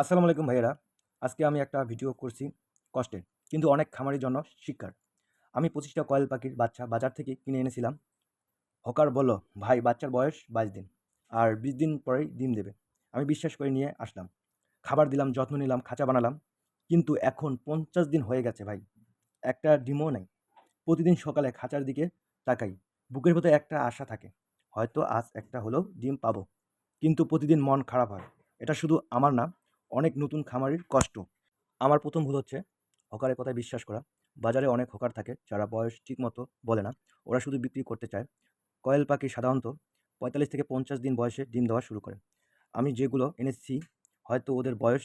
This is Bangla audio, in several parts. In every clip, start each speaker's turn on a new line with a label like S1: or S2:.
S1: আসসালামু আলাইকুম ভাইয়েরা। আজকে আমি একটা ভিডিও করছি কষ্টের, কিন্তু অনেক খামারের জন্য শিক্ষার। আমি পঁচিশটা কয়েল পাখির বাচ্চা বাজার থেকে কিনে এনেছিলাম। হকার বলল, ভাই, বাচ্চার বয়স বাইশ দিন, আর বিশ দিন পরেই ডিম দেবে। আমি বিশ্বাস করে নিয়ে আসলাম। খাবার দিলাম, যত্ন নিলাম, খাঁচা বানালাম, কিন্তু এখন পঞ্চাশ দিন হয়ে গেছে ভাই, একটা ডিমও নেই। প্রতিদিন সকালে খাঁচার দিকে তাকাই, বুকের ভেতরে একটা আশা থাকে, হয়তো আজ একটা হলেও ডিম পাবো, কিন্তু প্রতিদিন মন খারাপ হয়। এটা শুধু আমার না অনেক নতুন খামারির কষ্ট। আমার প্রথম ভুল হচ্ছে হকারের কথায় বিশ্বাস করা। বাজারে অনেক হকার থাকে যারা বয়স ঠিকমতো বলে না। ওরা শুধু বিক্রি করতে চায়। কয়েল পাখি সাধারণত পঁয়তাল্লিশ থেকে পঞ্চাশ দিন বয়সে ডিম দেওয়া শুরু করে। আমি যেগুলো এনেছি হয়তো ওদের বয়স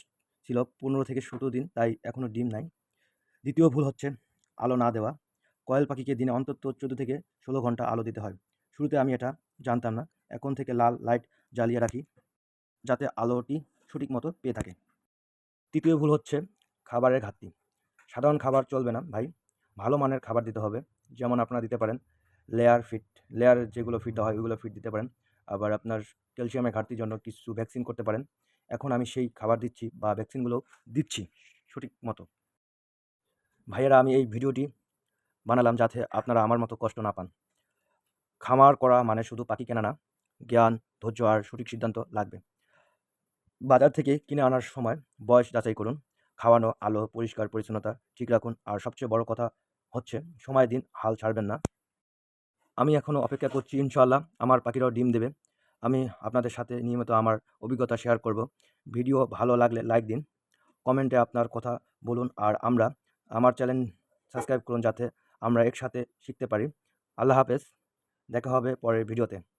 S1: ছিল পনেরো থেকে সতেরো দিন, তাই এখনও ডিম নাই। দ্বিতীয় ভুল হচ্ছে আলো না দেওয়া। কয়েল পাখিকে দিনে অন্তত চোদ্দ থেকে ষোলো ঘণ্টা আলো দিতে হয়। শুরুতে আমি এটা জানতাম না। এখন থেকে লাল লাইট জ্বালিয়ে রাখি যাতে আলোটি সঠিক মতো পেয়ে থাকে। তৃতীয় ভুল হচ্ছে খাবারের ঘাটতি। সাধারণ খাবার চলবে না, ভাই। ভালো মানের খাবার দিতে হবে। যেমন আপনারা দিতে পারেন লেয়ার ফিট। লেয়ার যেগুলো ফিট হয়, ওইগুলো ফিট দিতে পারেন। আবার আপনার ক্যালসিয়ামের ঘাটতির জন্য কিছু ভ্যাকসিন করতে পারেন। এখন আমি সেই খাবার দিচ্ছি বা ভ্যাকসিনগুলো দিচ্ছি সঠিক মতো। ভাইয়েরা, আমি এই ভিডিওটি বানালাম যাতে আপনারা আমার মতো কষ্ট না পান। খামার করা মানে শুধু পাখি কেনা না, জ্ঞান, ধৈর্য আর সঠিক সিদ্ধান্ত লাগবে। বাজার থেকে কিনে আনার সময় বয়স যাচাই করুন। খাওয়ানো, আলো, পরিষ্কার, পরিচ্ছন্নতা ঠিক রাখুন। আর সবচেয়ে বড় কথা হচ্ছে, সময় দিন, হাল ছাড়বেন না। আমি এখনও অপেক্ষা করছি, ইনশাআল্লাহ আমার পাখিরাও ডিম দেবে। আমি আপনাদের সাথে নিয়মিত আমার অভিজ্ঞতা শেয়ার করব। ভিডিও ভালো লাগলে লাইক দিন। কমেন্টে আপনার কথা বলুন। আর আমরা, আমার চ্যানেল সাবস্ক্রাইব করুন যাতে আমরা একসাথে শিখতে পারি। আল্লাহ হাফেজ। দেখা হবে পরের ভিডিওতে।